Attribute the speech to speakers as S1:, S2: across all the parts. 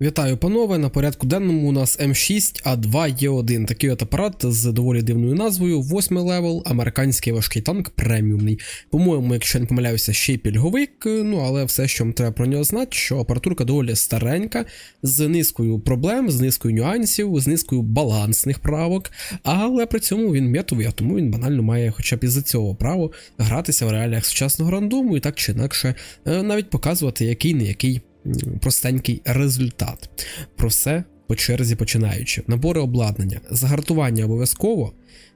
S1: Вітаю, панове. На порядку денному у нас М6А2Е1. Такий от апарат з доволі дивною назвою. Восьмий левел, американський важкий танк преміумний. По-моєму, якщо я не помиляюся, ще й пільговик. Ну але все, що вам треба про нього знати, що апаратурка доволі старенька, з низкою проблем, з низкою нюансів, з низкою балансних правок. Але при цьому він метовий, а тому він банально має, хоча б із-за цього право гратися в реаліях сучасного рандому і так чи інакше е, навіть показувати, який не який простенький результат. Про все по черзі починаючи. Набори обладнання, загартування обов'язково,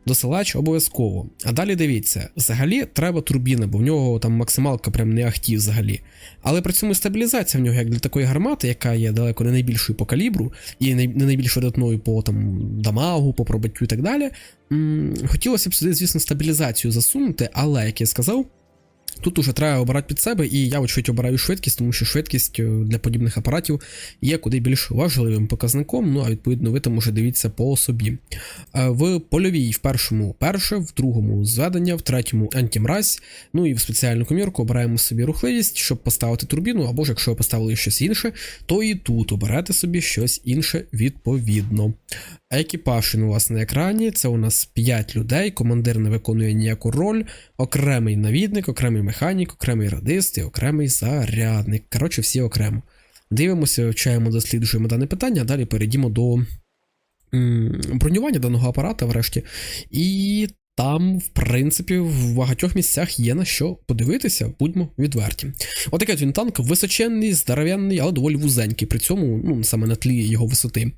S1: досилач обов'язково. А далі дивіться, взагалі треба турбіна, бо в нього там максималка прям не ахті взагалі. Але при цьому стабілізація в нього, як для такої гармати, яка є далеко не найбільшою по калібру, і не найбільш видатною по там дамагу, по пробиттю і так далі. М, хотілося б сюди, звісно, стабілізацію засунути, але, як я сказав, Тут уже треба обирати під себе, і я очевидь обираю швидкість, тому що швидкість е, для подібних апаратів є куди більш важливим показником. Ну а відповідно ви там уже дивіться по собі. Е, В польовій в першому перше, в другому зведення, в третьому антимразь. Ну і в спеціальну комірку обираємо собі рухливість, щоб поставити турбіну, або ж якщо ви поставили щось інше, то і тут оберете собі щось інше відповідно. Екіпаж у вас на екрані. Це у нас 5 людей. Командир не виконує ніяку роль, окремий навідник, окремий механік, окремий радист і окремий зарядник. Коротше, всі окремо. Дивимося, вивчаємо, досліджуємо дане питання, а далі перейдімо до бронювання даного апарата, врешті. І там, в принципі, в багатьох місцях є на що подивитися, будьмо відверті. Отакий от він танк височенний, здоровенний, але доволі вузенький. При цьому, ну, саме на тлі його висоти.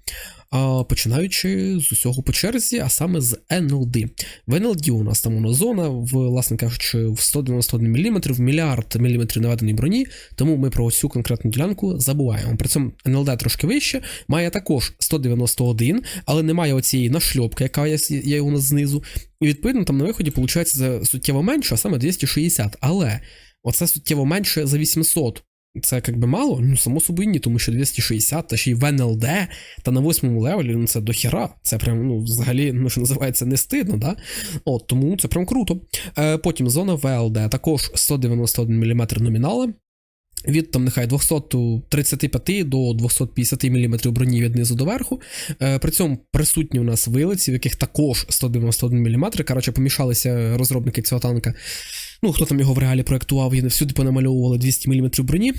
S1: А, починаючи з усього по черзі, а саме з NLD. В NLD у нас там воно зона, власне кажучи, в 191 мм, в мільярд міліметрів наведеної броні, тому ми про цю конкретну ділянку забуваємо. При цьому NLD трошки вище, має також 191, але немає оцієї нашльопки, яка є, є у нас знизу. І відповідно там на виході виходить суттєво менше, а саме 260. Але оце суттєво менше за 800. Це як би мало? Ну, само собою ні, тому що 260, та ще й в НЛД, та на восьмому левелі, ну це дохіра. Це прям, ну, взагалі, ну, що називається, не стидно, да? От, тому це прям круто. Е, потім зона ВЛД, також 191 мм номінали. Від там нехай 235 до 250 мм броні від низу до верху. Е, при цьому присутні у нас вилиці, в яких також 191 мм. Коротше, помішалися розробники цього танка. Ну, хто там його в реалі проєктував, і всюди понамальовували 200 мм броні.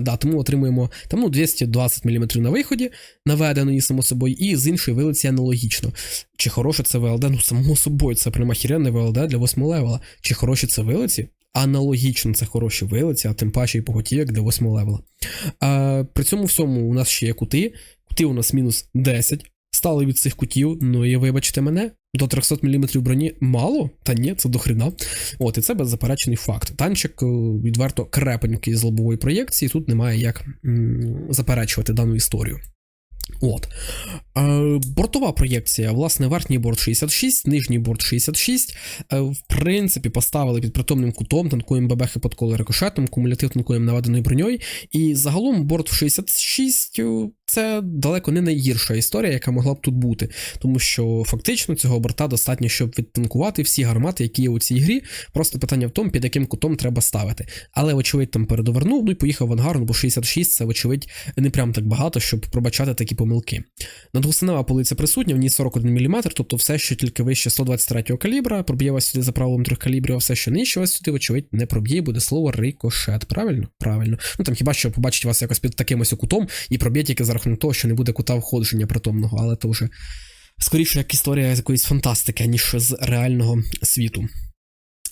S1: да, тому отримуємо там, ну, 220 мм на виході, наведеної, само собою, і з іншої вилиці аналогічно. Чи хороше це ВЛД? Ну, само собою, це прямо хіренне ВЛД для 8 левела. Чи хороші це вилиці? Аналогічно це хороші вилиці, а тим паче і поготівок для 8 левела. А, при цьому всьому у нас ще є кути. Кути у нас мінус 10. Стали від цих кутів, ну і вибачте мене, до 300 мм броні мало? Та ні, це дохрена. От, і це беззаперечений факт. Танчик е, відверто крепенький з лобової проєкції, тут немає як м, заперечувати дану історію. От. Е, бортова проєкція, власне, верхній борт 66, нижній борт 66. Е, в принципі, поставили під притомним кутом, танкуємо бебехи під коло рикошетом, кумулятив танкуємо наведеною броньою. І загалом борт в 66 е, це далеко не найгірша історія, яка могла б тут бути. Тому що фактично цього борта достатньо, щоб відтанкувати всі гармати, які є у цій грі. Просто питання в тому, під яким кутом треба ставити. Але, вочевидь, там передовернув, ну і поїхав в ангар, ну, бо 66 це, вочевидь, не прям так багато, щоб пробачати такі помилки. Надгусинова полиця присутня, в ній 41 мм, тобто все, що тільки вище 123 калібра, проб'є вас сюди за правилом трьох калібрів, а все, що нижче вас сюди, вочевидь, не проб'є, буде слово рикошет. Правильно? Правильно. Ну там хіба що побачить вас якось під таким ось кутом і проб'є тільки за рахунок того, що не буде кута входження притомного, але то вже скоріше як історія з якоїсь фантастики, ніж з реального світу.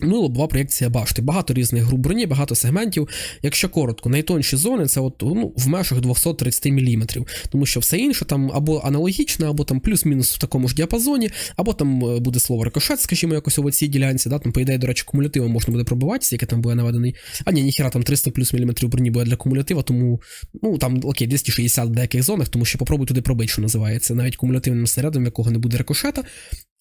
S1: Ну, лобова проєкція башти. Багато різних груп броні, багато сегментів. Якщо коротко, найтонші зони це от, ну, в межах 230 мм, тому що все інше там або аналогічне, або там плюс-мінус в такому ж діапазоні, або там е, буде слово рикошет, скажімо, якось у цій ділянці. Да? Там, по ідеї, до речі, кумулятивом можна буде пробиватися, яке там буде наведений. А ні, ніхера там 300 плюс міліметрів броні буде для кумулятива, тому ну там окей, 260 в деяких зонах, тому що попробуй туди пробити, що називається, навіть кумулятивним снарядом, якого не буде рикошета.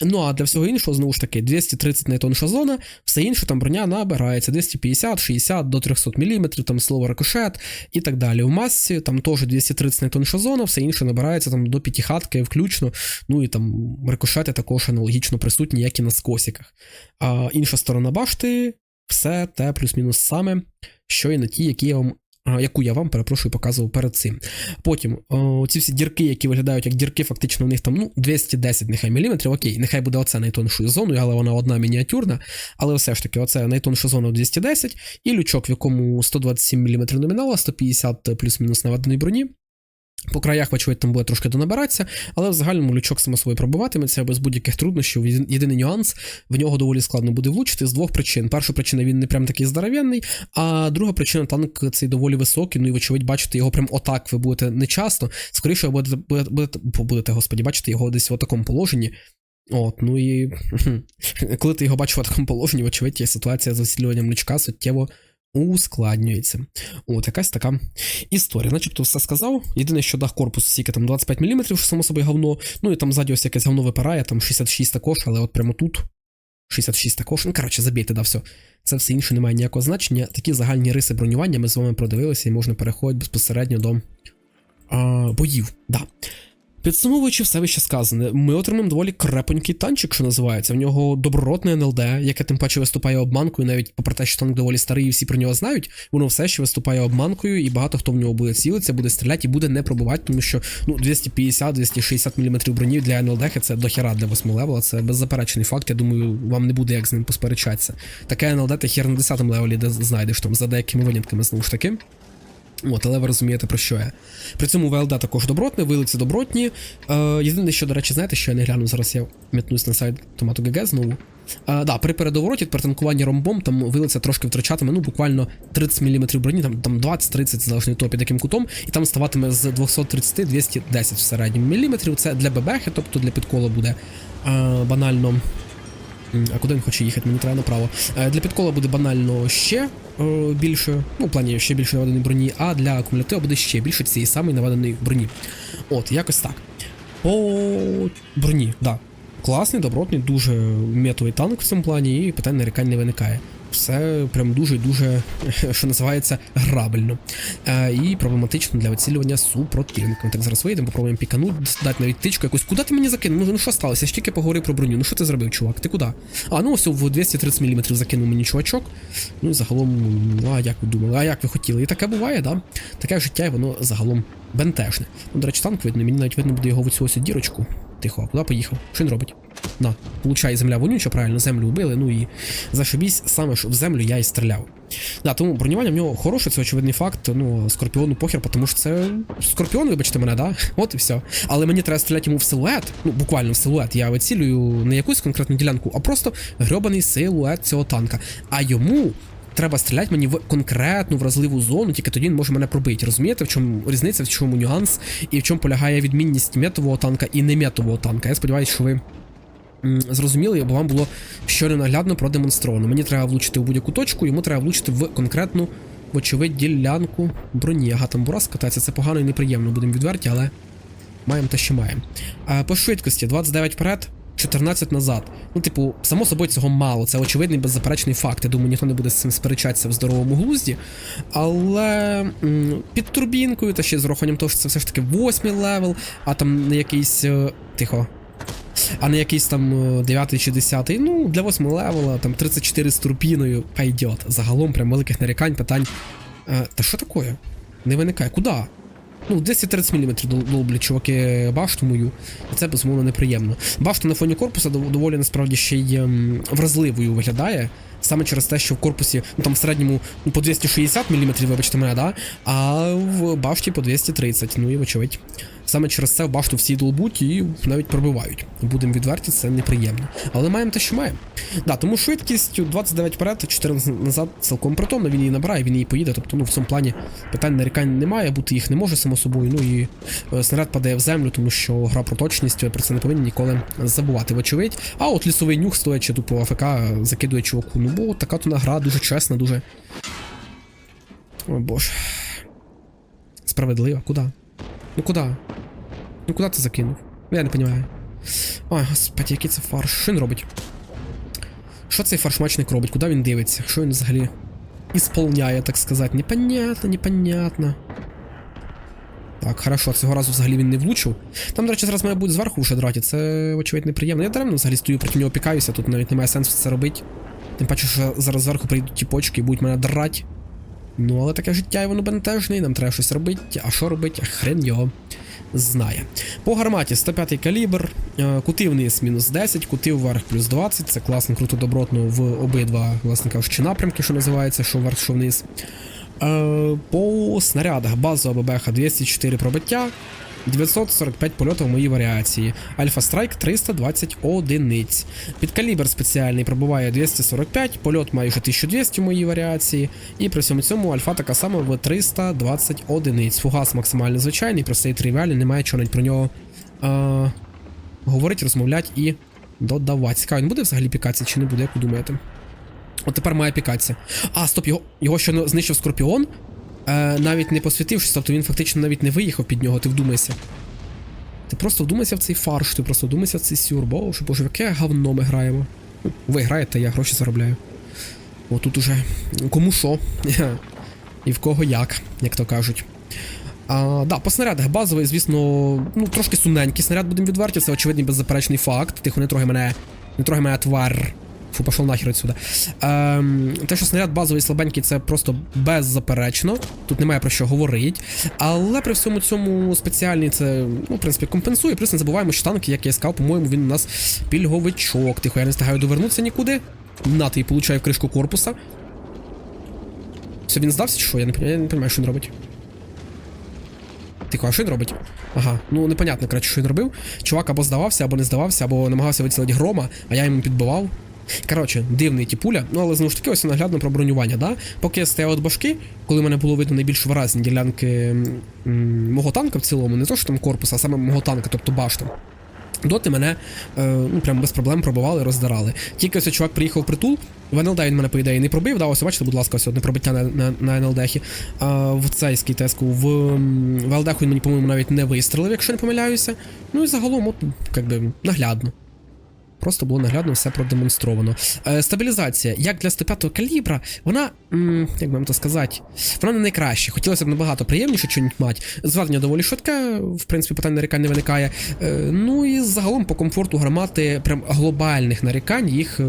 S1: Ну а для всього іншого, знову ж таки, 230 найтонша зона, все інше там броня набирається 250, 60 до 300 мм, там слово рикошет і так далі. У масці там теж 230 найтонша зона, все інше набирається там до п'ятихатки включно. Ну і там рикошети також аналогічно присутні, як і на скосіках. А інша сторона башти, все те плюс-мінус саме, що і на ті, які я вам яку я вам перепрошую показував перед цим. Потім о, ці всі дірки, які виглядають як дірки, фактично у них там ну 210 нехай міліметрів. Окей, нехай буде оце найтоншою зоною, але вона одна мініатюрна. Але все ж таки, оце найтонша зона 210, і лючок, в якому 127 мм номінала, 150 плюс-мінус наведеної броні. По краях, вочевидь, там буде трошки донабиратися, але в загальному лючок само собою пробиватиметься без будь-яких труднощів. Єдиний нюанс, в нього доволі складно буде влучити з двох причин. Перша причина він не прям такий здоровенний, а друга причина танк цей доволі високий. Ну і вочевидь, бачите його прям отак ви будете не часто. Скоріше ви будете, будете, будете, господі, бачити його десь в такому положенні. От, ну і коли ти його бачиш в такому положенні, вочевидь, ситуація з засілюванням лючка суттєво ускладнюється. От, якась така історія. Начебто все сказав. Єдине, що дах корпусу стільки там 25 мм, що само собою говно. Ну і там ззаді ось якесь говно випирає, там 66 також, але от прямо тут 66 також. Ну, коротше, забійте, да, все. Це все інше не має ніякого значення. Такі загальні риси бронювання ми з вами продивилися і можна переходити безпосередньо до а, боїв. Да. Підсумовуючи все вище сказане, ми отримаємо доволі крепонький танчик, що називається. В нього добротне НЛД, яке тим паче виступає обманкою, навіть попри те, що танк доволі старий і всі про нього знають, воно все ще виступає обманкою, і багато хто в нього буде цілитися, буде стріляти і буде не пробувати, тому що ну 250-260 мм броні для НЛД це дохера для 8 левела, це беззаперечний факт. Я думаю, вам не буде як з ним посперечатися. Таке НЛД ти хер на 10 левелі де знайдеш там за деякими винятками знову ж таки. От, але ви розумієте, про що я. При цьому ВЛД також добротне, вилиці добротні. Е, єдине, що, до речі, знаєте, що я не гляну, зараз я метнусь на сайт Томату ГГ знову. Е, да, при передовороті, при танкуванні ромбом, там вилиця трошки втрачатиме, ну, буквально 30 мм броні, там, там 20-30, залежно того, під яким кутом, і там ставатиме з 230-210 в середньому міліметрів. Це для бебехи, тобто для підколу буде е, банально. А куди він хоче їхати? Мені треба направо. Е, Для підкола буде банально ще е, більше, ну, в плані ще більше наведеної броні, а для акумулятива буде ще більше цієї самої наведеної броні. От, якось так. По броні, да. Класний, добротний, дуже метовий танк в цьому плані, і питань нарікань не виникає. Все прям дуже і дуже, що називається, грабельно. Е, і проблематично для вицілювання супротивника. Так зараз вийдемо, попробуємо піканути, дати навіть тичку якусь. Куди ти мені закинув? Ну, ну що сталося? Я ж тільки поговорив про броню. Ну що ти зробив, чувак? Ти куди? А, ну ось в 230 мм закинув мені чувачок. Ну і загалом, ну, а як ви думали? А як ви хотіли? І таке буває, да? Таке життя, і воно загалом бентежне. Ну, до речі, танк видно, мені навіть видно буде його в цю ось дірочку. Тихо, а куди поїхав? Що він робить? На, получає земля вонюча, правильно, землю вбили, ну і зашибісь, саме що в землю я і стріляв. Да, тому бронювання в нього хороше, це очевидний факт. Ну, скорпіону похер, тому що це скорпіон, вибачте мене, да? От і все. Але мені треба стріляти йому в силует, ну буквально в силует. Я вицілюю не якусь конкретну ділянку, а просто грьобаний силует цього танка. А йому. Треба стріляти мені в конкретну вразливу зону, тільки тоді він може мене пробити. Розумієте, в чому різниця, в чому нюанс і в чому полягає відмінність метового танка і неметового танка. Я сподіваюся, що ви м, зрозуміли, бо вам було щойно наглядно продемонстровано. Мені треба влучити в будь-яку точку, йому треба влучити в конкретну, вочевидь, ділянку броні. Ага, там бурас катається, це погано і неприємно, будемо відверті, але маємо те, що маємо. По швидкості 29 вперед. 14 назад. Ну, типу, само собою цього мало. Це очевидний беззаперечний факт. Я думаю, ніхто не буде з цим сперечатися в здоровому глузді. Але під турбінкою, та ще з урахуванням того, що це все ж таки восьмий левел, а там якийсь. е, Тихо. А не якийсь там 9 чи 10. Ну, для 8 левела, там 34 з турбіною, пайдет. Загалом прям великих нарікань, питань. Е, та що таке? Не виникає. Куди? Ну, 230 мм долблять чуваки башту мою, і це безумовно неприємно. Башта на фоні корпуса дов- доволі насправді ще й ем, вразливою виглядає. Саме через те, що в корпусі, ну там в середньому ну, по 260 мм, вибачте мене, да? а в башті по 230. Ну і вочевидь. Саме через це в башту всі долбуть і навіть пробивають. Будемо відверті, це неприємно. Але маємо те, що маємо. Да, тому швидкість 29 вперед, 14 назад цілком притомно, він її набирає, він її поїде. Тобто, ну в цьому плані питань нарікань немає, бути їх не може само собою. Ну і е, снаряд падає в землю, тому що гра про точність, про це не повинні ніколи забувати, вочевидь. А от лісовий нюх, стоячи тупо АФК, закидує чуваку. Ну бо така то гра дуже чесна, дуже. О боже. Справедлива, куди? Ну куди? Ну куди ти закинув? Я не розумію. Ой, господи, який це фарш. Що він робить? Що цей фаршмачник робить? Куди він дивиться? Що він взагалі ісполняє, так сказати? Непонятно, непонятно. Так, хорошо, цього разу взагалі він не влучив. Там, до речі, зараз має бути зверху вже драті, це, очевидь, неприємно. Я даремно взагалі стою проти нього пікаюся, тут навіть немає сенсу це робити. Тим паче, що зараз зверху прийдуть ті почки і будуть мене драть. Ну, але таке життя і воно бентежне, і нам треба щось робити. А що робити? Хрен його знає. По гарматі 105 калібр, е, кути вниз мінус 10, кути вверх плюс 20. Це класно, круто, добротно в обидва, власне кажучи, напрямки, що називається, що вверх, що вниз. Е, По снарядах базова ББХ 204 пробиття, 945 польотів в моїй варіації. Альфа Страйк 320 одиниць. Підкалібр спеціальний пробуває 245, польот майже 1200 в моїй варіації. І при всьому цьому альфа така сама в 320 одиниць. Фугас максимально звичайний, простий тривіальний, немає чого навіть про нього е, говорити, розмовляти і додавати. Цікаво, він буде взагалі пікатися чи не буде, як ви думаєте? От тепер має пікатися. А, стоп, його, його ще знищив Скорпіон. Е, навіть не посвітившись, тобто він фактично навіть не виїхав під нього, ти вдумайся. Ти просто вдумайся в цей фарш, ти просто вдумайся в цей сюр. Боже, боже, яке говно ми граємо. Ви граєте, я гроші заробляю. О, тут уже кому що. І в кого як, як то кажуть. А, да, по снарядах базовий, звісно, ну трошки сумненький снаряд, будемо відверті, це очевидний беззаперечний факт. Тихо, не трогай мене. Не трогай мене твар. Фу, пішов нахер відсюди. Ем, те, що снаряд базовий слабенький, це просто беззаперечно. Тут немає про що говорити. Але при всьому цьому спеціальний це, ну, в принципі, компенсує. Плюс не забуваємо, що танк, як я сказав, по-моєму, він у нас пільговичок. Тихо, я не встигаю довернутися нікуди. На, ти получаю в кришку корпуса. Все, він здався чи що? Я не, я не розумію, що він робить. Тихо, а що він робить? Ага, ну непонятно, коротше, що він робив. Чувак або здавався, або не здавався, або намагався вицілити грома, а я йому підбивав. Коротше, дивний тіпуля, ну але знову ж таки, ось наглядно про бронювання, да? Поки я стояв від башки, коли мене було видно найбільш виразні ділянки мого танка в цілому, не то що там корпус, а саме мого танка, тобто башта. Доти мене е, ну, прям без проблем пробивали, роздирали. Тільки ось чувак приїхав в притул, в НЛД він мене, по ідеї, не пробив. Да, ось бачите, будь ласка, ось одне пробиття на, на, на НЛДхі. В цейській теску. В, в ЛДху він мені, по-моєму, навіть не вистрелив, якщо не помиляюся. Ну і загалом, от, як наглядно. Просто було наглядно все продемонстровано. Е, стабілізація, як для 105 калібра, вона, м, як би вам то сказати, вона не найкраща. Хотілося б набагато приємніше щось мати. Зведення доволі швидке, в принципі, питань нарікань не виникає. Е, ну і загалом по комфорту гармати, прям глобальних нарікань їх. Е,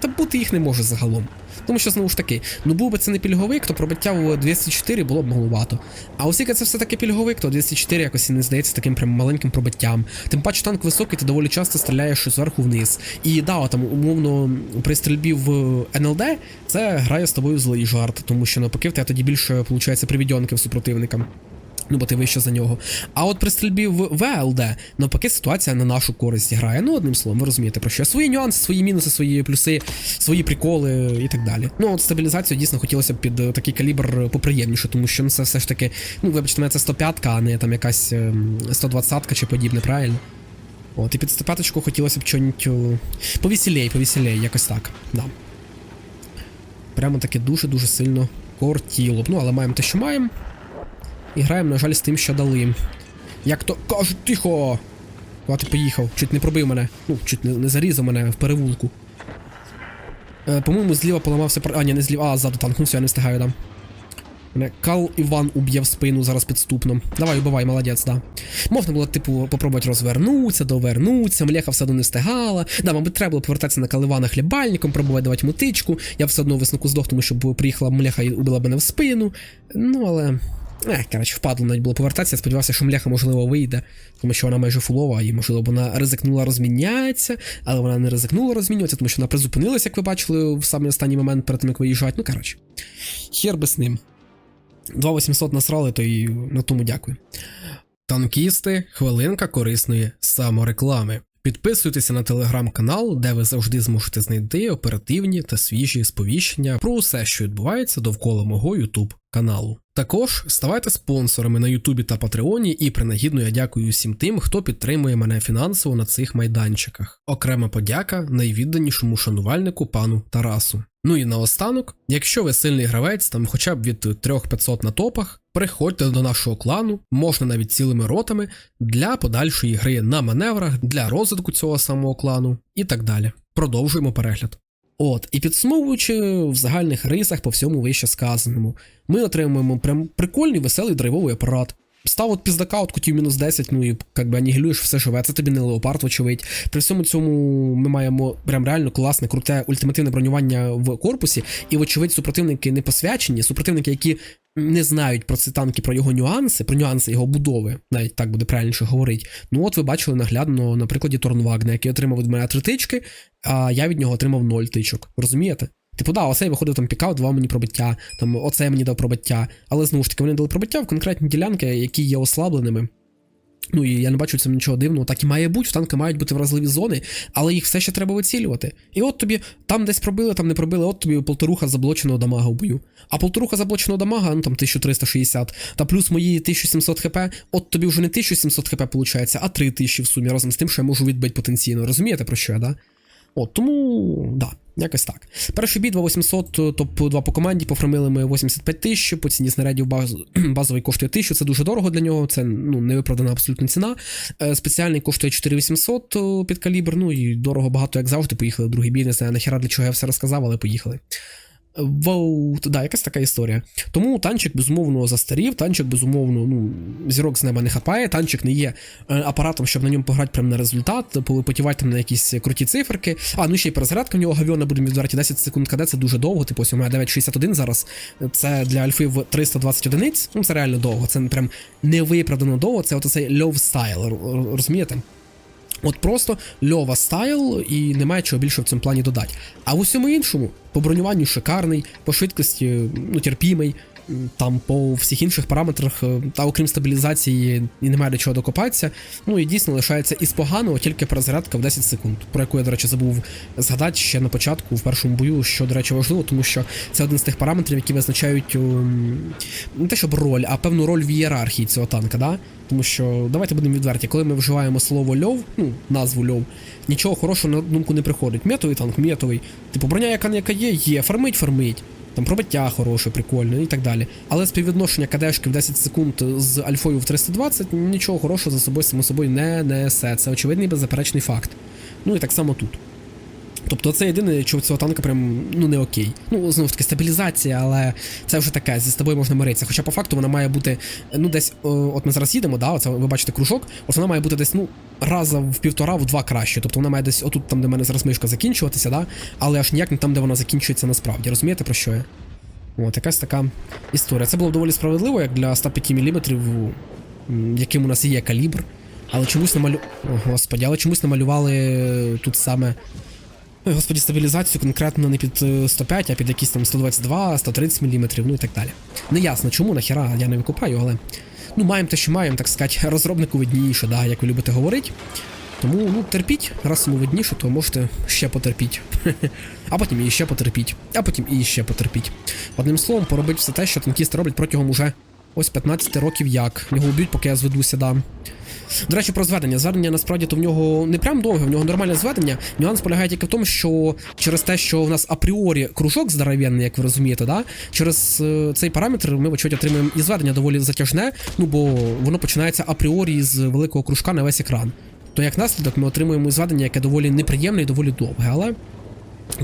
S1: та бути їх не може загалом. Тому що, знову ж таки, ну був би це не пільговик, то пробиття в 204 було б маловато. А оскільки це все-таки пільговик, то 204 якось і не здається таким прям маленьким пробиттям. Тим паче танк високий, ти доволі часто стріляєш зверху вниз. І да, там, умовно, при стрільбі в НЛД це грає з тобою злий жарт, тому що навпаки в тебе тоді більше, виходить, привідьонки в супротивника. Ну, бо ти вище за нього. А от при стрільбі в ВЛД, навпаки, ситуація на нашу користь грає. Ну, одним словом, ви розумієте, про що свої нюанси, свої мінуси, свої плюси, свої приколи і так далі. Ну, от стабілізацію дійсно хотілося б під е, такий калібр поприємніше, тому що ну, це все ж таки, ну, вибачте, мене це 105, а не там якась ем, 120 чи подібне, правильно? От, і під 105 хотілося б чогось повеселей, повеселей, якось так. Да. Прямо таки дуже-дуже сильно кортіло б. Ну, але маємо те, що маємо. І граємо, на жаль, з тим, що дали. Як то кажуть, тихо! Ти поїхав? Чуть не пробив мене. Ну, чуть не, не зарізав мене в перевулку. Е, по-моєму, зліва поламався. А, ні, не зліва, а ззаду танкнувся, я не встигаю, да. Мене Кал Іван уб'є в спину зараз підступно. Давай, убивай, молодець, да. Можна було, типу, попробувати розвернутися, довернутися, млеха все одно не встигала. Да, мабуть, треба було повертатися на Каливана хлібальником, пробувати давати мутичку. Я все одно висновку здох, тому що приїхала млеха і убила мене в спину. Ну, але. Ех, коротше, впадло навіть було повертатися. Я сподівався, що мляха, можливо, вийде, тому що вона майже фулова, і, можливо, вона ризикнула розмінятися, але вона не ризикнула розмінюватися, тому що вона призупинилася, як ви бачили, в самий останній момент перед тим, як виїжджати. Ну, коротше, хер би з ним. 2800 насрали, то і на тому дякую. Танкісти, хвилинка корисної самореклами. Підписуйтеся на телеграм-канал, де ви завжди зможете знайти оперативні та свіжі сповіщення про усе, що відбувається довкола мого Ютуб каналу. Також ставайте спонсорами на Ютубі та Патреоні, і принагідно я дякую всім тим, хто підтримує мене фінансово на цих майданчиках. Окрема подяка найвідданішому шанувальнику пану Тарасу. Ну і наостанок, якщо ви сильний гравець, там хоча б від 3500 на топах, приходьте до нашого клану, можна навіть цілими ротами для подальшої гри на маневрах, для розвитку цього самого клану і так далі. Продовжуємо перегляд. От, і підсумовуючи в загальних рисах по всьому вище сказаному, ми отримуємо прям прикольний веселий драйвовий апарат. Став от піздака, от кутів мінус 10, ну і як би анігілюєш все живе. Це тобі не леопард, вочевидь. При всьому цьому ми маємо прям реально класне, круте ультимативне бронювання в корпусі, і, вочевидь, супротивники не посвячені, супротивники, які не знають про ці танки, про його нюанси, про нюанси його будови, навіть так буде правильніше говорити. Ну от ви бачили наглядно на прикладі Торнвагна, який отримав від мене три тички, а я від нього отримав 0 тичок. Розумієте? Типу, да, оцей виходив там пікав, давав мені пробиття, там оцей мені дав пробиття. Але знову ж таки, вони дали пробиття в конкретні ділянки, які є ослабленими. Ну і я не бачу в цьому нічого дивного. Так і має бути, в танки мають бути вразливі зони, але їх все ще треба вицілювати. І от тобі там десь пробили, там не пробили, от тобі полторуха заблоченого дамага в бою. А полторуха заблоченого дамага, ну там 1360, та плюс мої 1700 хп, от тобі вже не 1700 хп виходить, а 3000 в сумі разом з тим, що я можу відбити потенційно. Розумієте про що я, да? От, тому, да, якось так. Перший бід 800, топ-2 по команді, пофармили ми 85 тисяч, по ціні снарядів баз... базовий коштує 1000, це дуже дорого для нього, це ну, невиправдана абсолютно ціна. Е, Спеціальний коштує 4800 під калібр, ну і дорого багато, як завжди, поїхали в другий бій, не знаю, нахера для чого я все розказав, але поїхали. Воу, да, якась така історія. Тому танчик безумовно застарів, танчик безумовно, ну, зірок з неба не хапає, танчик не є е, апаратом, щоб на ньому пограти прямо на результат, потівати там на якісь круті циферки. А, ну ще й перезарядка в нього гавіона, будемо відверті, 10 секунд КД, це дуже довго, типу, ось у мене 9.61 зараз. Це для альфи в 320 одиниць, ну це реально довго, це прям невиправдано довго, це от цей лов стайл, розумієте? От просто льова стайл і немає чого більше в цьому плані додати. А в усьому іншому, по бронюванню шикарний, по швидкості ну, терпімий, там по всіх інших параметрах, е, та окрім стабілізації, і немає до чого докопатися. Ну і дійсно лишається із поганого тільки перезарядка в 10 секунд, про яку я, до речі, забув згадати ще на початку в першому бою, що, до речі, важливо, тому що це один з тих параметрів, які визначають ем, не те, щоб роль, а певну роль в ієрархії цього танка. Да? Тому що давайте будемо відверті, коли ми вживаємо слово льов, ну, назву льов, нічого хорошого на думку не приходить. Метовий танк, метовий. Типу, броня, яка яка є, є, фармить, фармить. Там пробиття хороше, прикольне і так далі. Але співвідношення кадешки в 10 секунд з альфою в 320 нічого хорошого за собою само собою не несе. Це очевидний беззаперечний факт. Ну і так само тут. Тобто це єдине, що цього танка прям ну не окей. Ну, знову ж таки, стабілізація, але це вже таке, зі з тобою можна миритися. Хоча по факту вона має бути, ну, десь, о, от ми зараз їдемо, да, оце ви бачите кружок, от вона має бути десь, ну, раза в півтора, в два краще. Тобто вона має десь отут, там, де в мене зараз мишка закінчуватися, да, але аж ніяк не там, де вона закінчується насправді. Розумієте, про що я? От, якась така історія. Це було доволі справедливо, як для 105 мм, яким у нас є калібр. Але чомусь намалю... О, господі, але чомусь намалювали тут саме господі, стабілізацію конкретно не під е, 105, а під якісь там 122, 130 мм, ну і так далі. Неясно чому, нахіра я не викупаю, але ну маємо те, що маємо, так сказати, розробнику видніше, да, як ви любите говорити. Тому ну терпіть, раз йому видніше, то можете ще потерпіть. а потім і ще потерпіть, а потім і ще потерпіть. Одним словом, поробить все те, що танкісти роблять протягом уже ось 15 років як. Його вб'ють, поки я зведуся, да. До речі, про зведення. Зведення насправді то в нього не прям довге, в нього нормальне зведення. Нюанс полягає тільки в тому, що через те, що в нас апріорі кружок здоровенний, як ви розумієте, да? через е, цей параметр ми вочевидь отримуємо і зведення доволі затяжне, ну бо воно починається апріорі з великого кружка на весь екран. То як наслідок ми отримуємо зведення, яке доволі неприємне і доволі довге, але.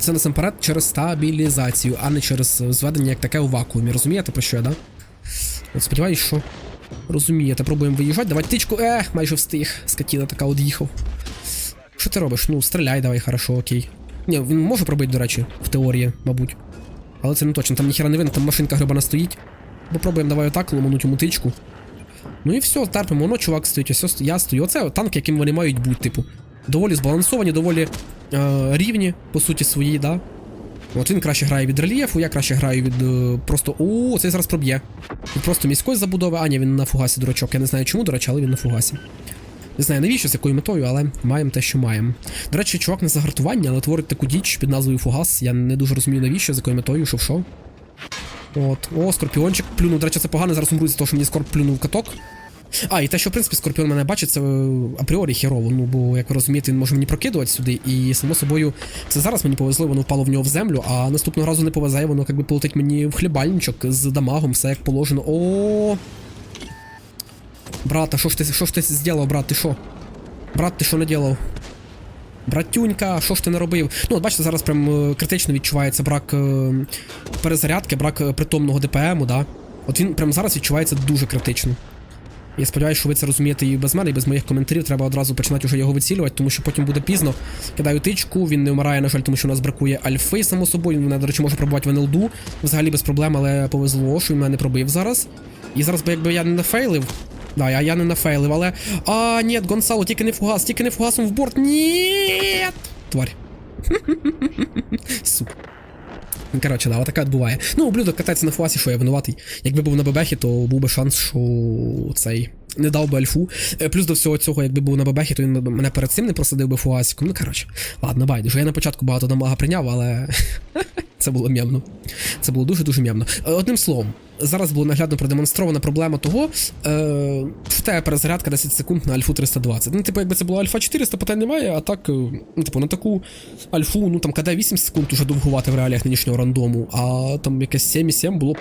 S1: Це насамперед через стабілізацію, а не через зведення як таке у вакуумі. Розумієте про що я, да? От сподіваюсь, що розумієте. Пробуємо виїжджати. Давай тичку. Е, майже встиг. Скотіна така од'їхав. Що ти робиш? Ну, стріляй, давай, хорошо, окей. Ні, він може пробити, до речі, в теорії, мабуть. Але це не точно, там ніхера не видно, там машинка грибана стоїть. Попробуємо давай отак, ломануть йому тичку. Ну і все, терпимо, воно чувак стоїть, ось я стою. Оце танк, яким вони мають бути, типу. Доволі збалансовані, доволі е, рівні, по суті, свої, да. От він краще грає від рельєфу, я краще граю від е, просто. О, цей зараз проб'є. Від просто міської забудови. А, ні, він на фугасі дурачок. Я не знаю чому, до речі, але він на фугасі. Не знаю навіщо, з якою метою, але маємо те, що маємо. До речі, чувак не загартування, але творить таку діч під назвою Фугас. Я не дуже розумію навіщо, з якою метою, що в що. От. О, скорпіончик плюнув. До речі, це погано, зараз умруть за те, що мені скорп плюнув каток. А, і те, що в принципі Скорпіон мене бачить, це е, апріорі херово. Ну, бо, як ви розумієте, він може мені прокидувати сюди, і само собою, це зараз мені повезло, воно впало в нього в землю, а наступного разу не повезе, воно якби полетить мені в хлібальничок з дамагом, все як положено. О. Брат, а що ж ти що ж ти зробив, брат, ти що? Брат, ти що не ділав? Братюнька, що ж ти не робив? Ну, от бачите, зараз прям е, критично відчувається брак е, перезарядки, брак притомного ДПМу, да? От він прямо зараз відчувається дуже критично. Я сподіваюся, що ви це розумієте і без мене, і без моїх коментарів. Треба одразу починати вже його вицілювати, тому що потім буде пізно. Кидаю тичку, він не вмирає, на жаль, тому що у нас бракує альфи, само собою. Він до речі, може пробувати в НЛДу. Взагалі без проблем, але повезло, що він мене не пробив зараз. І зараз би якби я не нафейлив. Да, я, я не нафейлив, але. А, ні, Гонсало, тільки не фугас, тільки не фугасом в борт. Ні. Тварь. Сука. Коротше, да, отака от буває. Ну, ублюдок катається на фуасі, що я винуватий. Якби був на бебехі, то був би шанс, що цей не дав би альфу. Е, Плюс до всього цього, якби був на бебехі, то він мене перед цим не просадив би фуасіком. Ну, коротше, ладно, байдуже. Я на початку багато дамага прийняв, але це було м'ямно. Це було дуже-дуже м'ямно. Е, Одним словом, зараз було наглядно продемонстрована проблема того, е, в тебе перезарядка 10 секунд на альфу 320. Ну, типу, якби це була альфа 400, питань немає, а так, е, ну, типу, на таку альфу, ну там КД 8 секунд уже довгувати в реаліях нинішнього рандому, а там якесь 7,7 було б.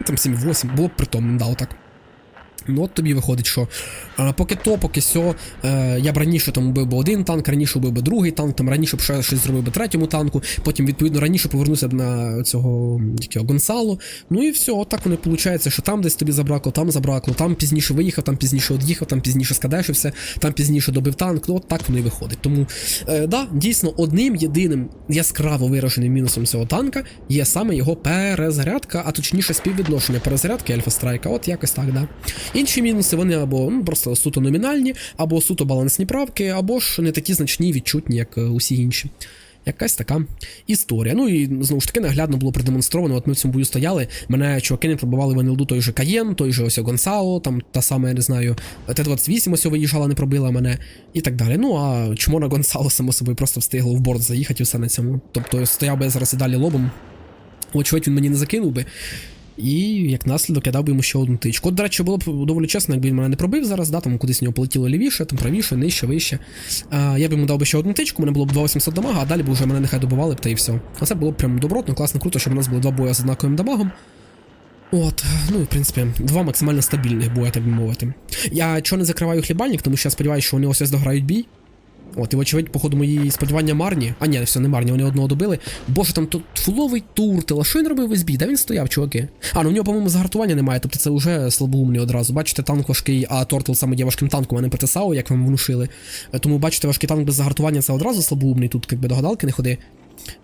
S1: ну, Там 7,8 було б притомним, да, отак. Ну от тобі виходить, що е, поки то, поки сьо, е, я б раніше там убив би один танк, раніше убив би другий танк, там раніше б ще щось зробив би третьому танку, потім, відповідно, раніше повернувся б на цього м, як його, Гонсало. Ну і все, так воно виходить, що там десь тобі забракло, там забракло, там пізніше виїхав, там пізніше од'їхав, там пізніше скадешився, там пізніше добив танк. Ну от так воно і виходить. Тому, е, да, дійсно, одним єдиним яскраво вираженим мінусом цього танка є саме його перезарядка, а точніше співвідношення перезарядки Альфа Страйка. От якось так, да. Інші мінуси вони або ну, просто суто номінальні, або суто балансні правки, або ж не такі значні і відчутні, як е, усі інші. Якась така історія. Ну і знову ж таки наглядно було продемонстровано. От ми в цьому бою стояли. Мене чуваки не пробивали в НЛДу той же Каєн, той же ось Гонсало, там та сама, я не знаю, Т-28 ось виїжджала, не пробила мене і так далі. Ну а чому на Гонсало, само собою, просто встигло в борт заїхати все на цьому. Тобто стояв би я зараз і далі лобом. Очевидь, він мені не закинув би. І як наслідок я дав би йому ще одну тичку. От, до речі, було б доволі чесно, якби він мене не пробив зараз, да, там кудись в нього полетіло лівіше, там правіше, нижче, вище. А, я б йому дав би ще одну тичку, мене було б 2800 дамага, а далі б вже мене нехай добивали б та і все. А це було б прям добротно, класно, круто, щоб у нас були два бої з однаковим дамагом. От, ну в принципі, два максимально стабільних бої, так би мовити. Я чого не закриваю хлібальник, тому що я сподіваюся, що вони ось ось дограють бій. От, і вочевидь, походу, мої сподівання марні. А ні, все не марні, вони одного добили. Боже, там тут фуловий тур, ти що він робив весь бій? Де він стояв, чуваки? А, ну в нього, по-моєму, загартування немає, тобто це вже слабоумний одразу. Бачите, танк важкий, а Тортл саме є важким танком, а не ПТСАУ, як вам внушили. Е, Тому бачите, важкий танк без загартування це одразу слабоумний, тут якби до гадалки не ходи.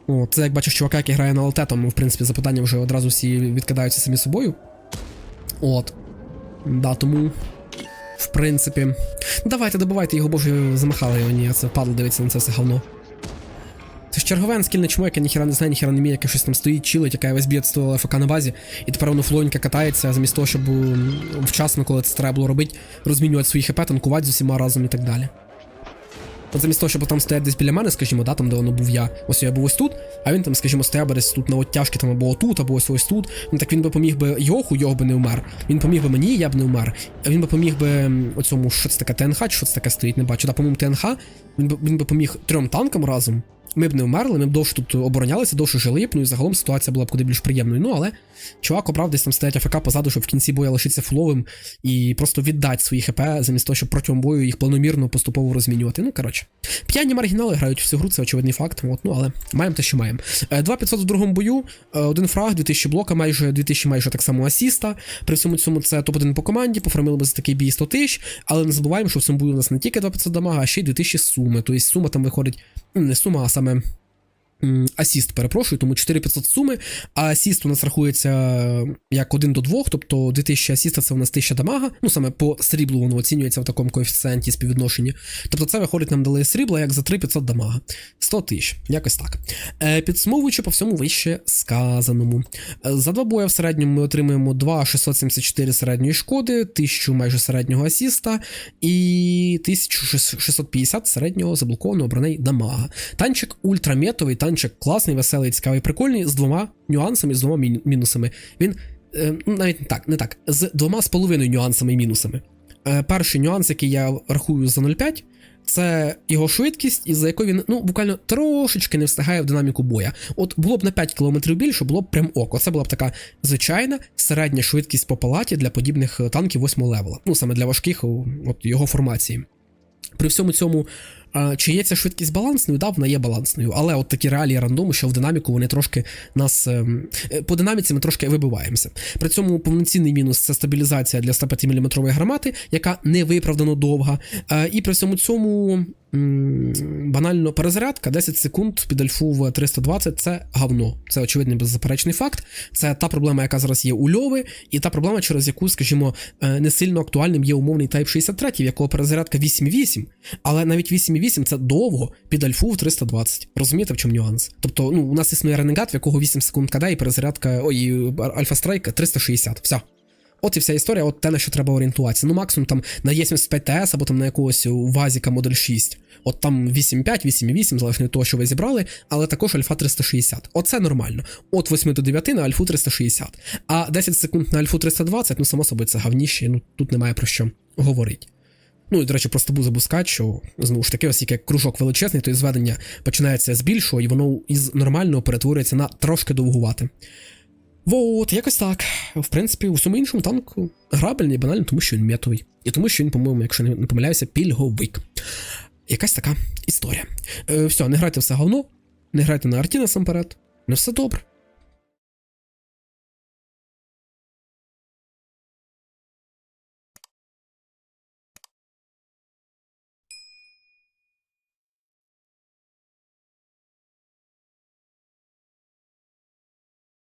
S1: О, це як бачиш чувака, який грає на ЛТ, там, в принципі, запитання вже одразу всі відкидаються самі собою. От. Да, тому. В принципі. Давайте, добивайте його, боже, замахали його, ні, це падло дивиться на це все говно. Це ж чергове скільне чмо, яке ніхера не знає, ніхера не вміє, яке щось там стоїть, чилить, яка весь б'є стояла ФК на базі, і тепер воно флонька катається, замість того, щоб вчасно, коли це треба було робити, розмінювати свої хп, танкувати з усіма разом і так далі. От замість того, щоб там стояти десь біля мене, скажімо, да, там, де воно був я, ось я був ось тут, а він там, скажімо, стояв десь тут на оттяжки, там або отут, або ось ось тут. Ну так він би поміг би Йоху, Йох би не вмер. Він поміг би мені, я б не вмер. А він би поміг би оцьому, що це таке ТНХ, чи що це таке стоїть, не бачу. Да, по-моєму, ТНХ, він би, він би поміг трьом танкам разом. Ми б не вмерли, ми б довше тут оборонялися, довше жили б, ну і загалом ситуація була б куди більш приємною. Ну але чувак обрав десь там стоять АФК позаду, щоб в кінці бою лишитися фуловим і просто віддати свої ХП, замість того, щоб протягом бою їх планомірно поступово розмінювати. Ну коротше, п'яні маргінали грають всю гру, це очевидний факт. От, ну але маємо те, що маємо. Е, 2500 в другому бою, е, один фраг, 2000 блока, майже 2000 майже так само асіста. При всьому цьому це топ-1 по команді, пофармили би за такий бій 100 тисяч, але не забуваємо, що в цьому бою у нас не тільки 2500 дамага, а ще й 2000 суми. Тобто сума там виходить, не сума, а саме. Асіст, перепрошую, тому 4500 суми, а асіст у нас рахується е, як 1 до 2, тобто 2000 асіста це у нас 1000 дамага, ну саме по сріблу воно оцінюється в такому коефіцієнті співвідношенні. Тобто це виходить, нам дали срібла як за 3500 дамага. 100 тисяч, якось так. Е, підсумовуючи по всьому вище сказаному. Е, за два бої в середньому ми отримуємо 2,674 середньої шкоди, 1000 майже середнього асіста і 1650 середнього заблокованого броней дамага. Танчик ультраметовий, танчик класний, веселий, цікавий, прикольний, з двома нюансами, з двома мі- мінусами. Він е, ну, навіть не так, не так, з двома з половиною нюансами і мінусами. Е, перший нюанс, який я рахую за 0,5, це його швидкість, із-за якої він ну буквально трошечки не встигає в динаміку боя. От було б на 5 км більше, було б прям око. Це була б така звичайна середня швидкість по палаті для подібних е, танків 8 левела. Ну саме для важких от його формації. При всьому цьому чи є ця швидкість балансною? Да, вона є балансною, але от такі реалії рандому, що в динаміку вони трошки нас ем, е, по динаміці ми трошки вибиваємося. При цьому повноцінний мінус це стабілізація для 105 мм гармати, яка не виправдано довга. Е, і при всьому цьому банально перезарядка 10 секунд під альфу в 320 це говно. Це очевидний беззаперечний факт. Це та проблема, яка зараз є у Льови, і та проблема, через яку, скажімо, е, не сильно актуальним є умовний Type 63, в якого перезарядка 8,8, але навіть 8,8 це довго під альфу в 320. Розумієте, в чому нюанс? Тобто, ну, у нас існує ренегат, в якого 8 секунд кадає, і перезарядка, ой, альфа страйк 360. Все. От і вся історія, от те, на що треба орієнтуватися. Ну, максимум там на Е75 ТС або там на якогось Вазіка Модель 6. От там 8.5, 8.8, залежно від того, що ви зібрали, але також альфа 360. Оце нормально. От 8 до 9 на альфу 360. А 10 секунд на альфу 320, ну само собою, це гавніще, ну тут немає про що говорити. Ну і, до речі, просто був забускати, що знову ж таки, оскільки кружок величезний, то і зведення починається з більшого, і воно із нормального перетворюється на трошки довгувати. Вот, якось так. В принципі, у всьому іншому танку грабельний, банально, тому що він метовий. І тому, що він, по-моєму, якщо не не помиляюся, пільговик. Якась така історія. Е, все, не грайте все говно, не грайте на арті насамперед. Ну все добре.